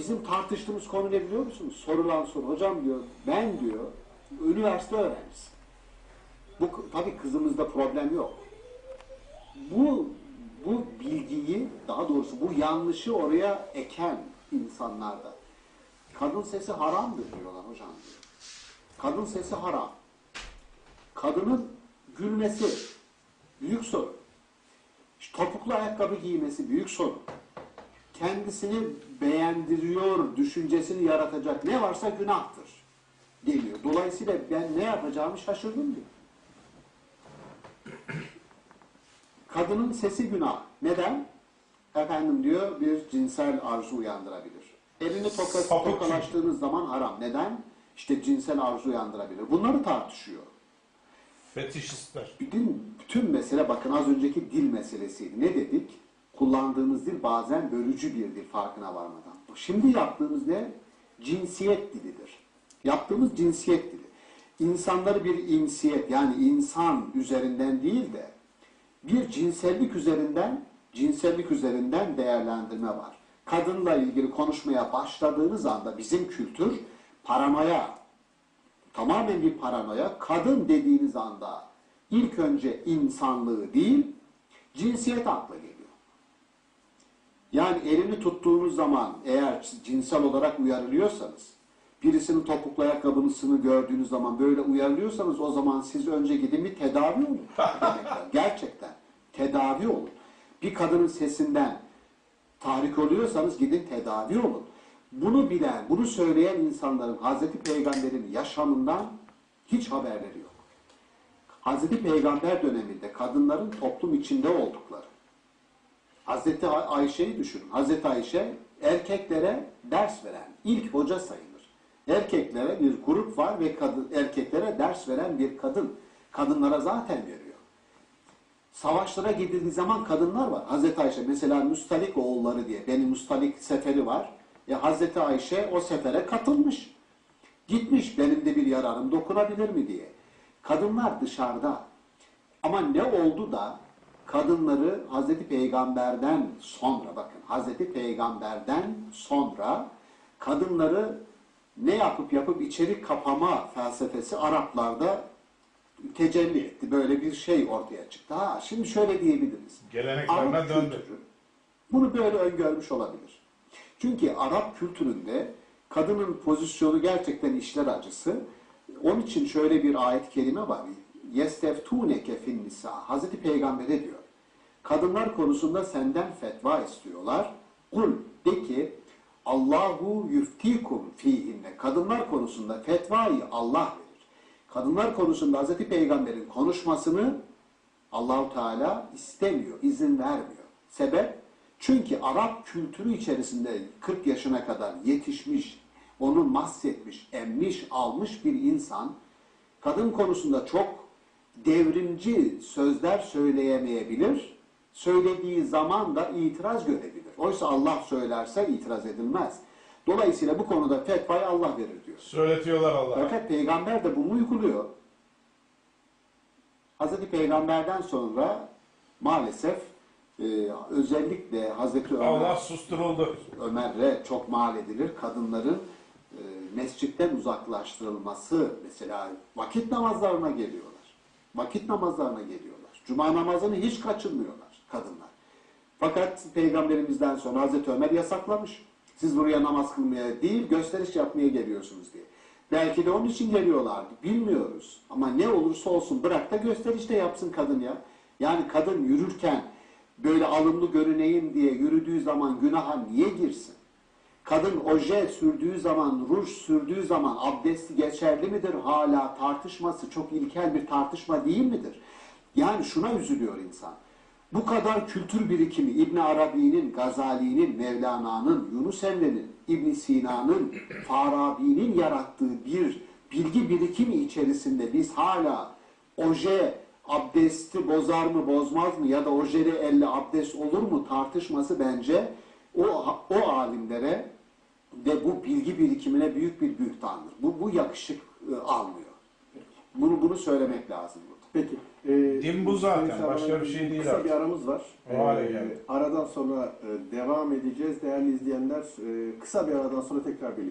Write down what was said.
bizim tartıştığımız konu ne biliyor musunuz? Sorulan soru. Hocam diyor ben diyor üniversite öğrencisi. Bu tabii kızımızda problem yok. Bu bu bilgiyi daha doğrusu bu yanlışı oraya eken insanlarda kadın sesi haramdır diyorlar hocam diyor. Kadın sesi haram. Kadının gülmesi büyük sorun. İşte topuklu ayakkabı giymesi büyük sorun. Kendisini beğendiriyor düşüncesini yaratacak ne varsa günahtır deniyor. Dolayısıyla ben ne yapacağımı şaşırdım diyor. Kadının sesi günah. Neden? Efendim diyor bir cinsel arzu uyandırabilir. Elini toka, tokalaştığınız zaman haram. Neden? İşte cinsel arzu uyandırabilir. Bunları tartışıyor. Fetişistler. Bütün, bütün mesele bakın az önceki dil meselesiydi. Ne dedik? Kullandığımız dil bazen bölücü bir dil farkına varmadan. Şimdi yaptığımız ne? Cinsiyet dilidir. Yaptığımız cinsiyet dili. İnsanları bir insiyet yani insan üzerinden değil de bir cinsellik üzerinden cinsellik üzerinden değerlendirme var. Kadınla ilgili konuşmaya başladığınız anda bizim kültür paranoya, tamamen bir paranoya. Kadın dediğiniz anda ilk önce insanlığı değil, cinsiyet akla geliyor. Yani elini tuttuğunuz zaman eğer cinsel olarak uyarılıyorsanız, birisinin topuklu ayakkabısını gördüğünüz zaman böyle uyarılıyorsanız o zaman siz önce gidin bir tedavi olun. demekler. Gerçekten tedavi olun. Bir kadının sesinden tahrik oluyorsanız gidin tedavi olun. Bunu bilen, bunu söyleyen insanların Hazreti Peygamber'in yaşamından hiç haberleri yok. Hazreti Peygamber döneminde kadınların toplum içinde oldukları. Hazreti Ay- Ayşe'yi düşünün. Hazreti Ayşe erkeklere ders veren ilk hoca sayılır. Erkeklere bir grup var ve kadın, erkeklere ders veren bir kadın. Kadınlara zaten veriyor. Savaşlara gidildiği zaman kadınlar var. Hazreti Ayşe mesela Müstalik oğulları diye. Benim Müstalik seferi var. E, Hazreti Ayşe o sefere katılmış. Gitmiş benim de bir yararım dokunabilir mi diye. Kadınlar dışarıda. Ama ne oldu da kadınları Hazreti Peygamber'den sonra bakın Hazreti Peygamber'den sonra kadınları ne yapıp yapıp içeri kapama felsefesi Araplarda tecelli etti. Böyle bir şey ortaya çıktı. Ha, şimdi şöyle diyebiliriz. Geleneklerine Arap döndü. kültürü bunu böyle öngörmüş olabilir. Çünkü Arap kültüründe kadının pozisyonu gerçekten işler acısı. Onun için şöyle bir ayet kelime var. Yesteftuneke fin nisa. Hazreti Peygamber'e diyor. Kadınlar konusunda senden fetva istiyorlar. Kul de ki Allahu yuftikum fihinne. Kadınlar konusunda fetvayı Allah verir. Kadınlar konusunda Hazreti Peygamber'in konuşmasını Allahu Teala istemiyor, izin vermiyor. Sebep? Çünkü Arap kültürü içerisinde 40 yaşına kadar yetişmiş, onu mahsetmiş, emmiş, almış bir insan kadın konusunda çok devrimci sözler söyleyemeyebilir. Söylediği zaman da itiraz görebilir. Oysa Allah söylerse itiraz edilmez. Dolayısıyla bu konuda fetvayı Allah verir diyor. Söyletiyorlar Allah'a. Fakat peygamber de bunu uyguluyor. Hazreti Peygamber'den sonra maalesef e, özellikle Hazreti Ömer, Allah susturuldu. Ömer'e çok mal edilir. Kadınların e, mescitten uzaklaştırılması mesela vakit namazlarına geliyorlar. Vakit namazlarına geliyorlar. Cuma namazını hiç kaçırmıyorlar kadınlar. Fakat peygamberimizden sonra Hazreti Ömer yasaklamış. Siz buraya namaz kılmaya değil gösteriş yapmaya geliyorsunuz diye. Belki de onun için geliyorlardı. Bilmiyoruz. Ama ne olursa olsun bırak da gösteriş de yapsın kadın ya. Yani kadın yürürken böyle alımlı görüneyim diye yürüdüğü zaman günaha niye girsin? Kadın oje sürdüğü zaman, ruj sürdüğü zaman abdesti geçerli midir? Hala tartışması çok ilkel bir tartışma değil midir? Yani şuna üzülüyor insan. Bu kadar kültür birikimi İbn Arabi'nin, Gazali'nin, Mevlana'nın, Yunus Emre'nin, İbn Sina'nın, Farabi'nin yarattığı bir bilgi birikimi içerisinde biz hala oje abdesti bozar mı bozmaz mı ya da ojeli elle abdest olur mu tartışması bence o, o alimlere ve bu bilgi birikimine büyük bir bühtandır. Bu, bu yakışık e, almıyor. Bunu, bunu söylemek lazım burada. Peki. Ee, Din bu zaten, başka bir şey değil Kısa artık. bir aramız var. O hale geldi. aradan sonra e, devam edeceğiz değerli izleyenler. Ee, kısa bir aradan sonra tekrar birlikte.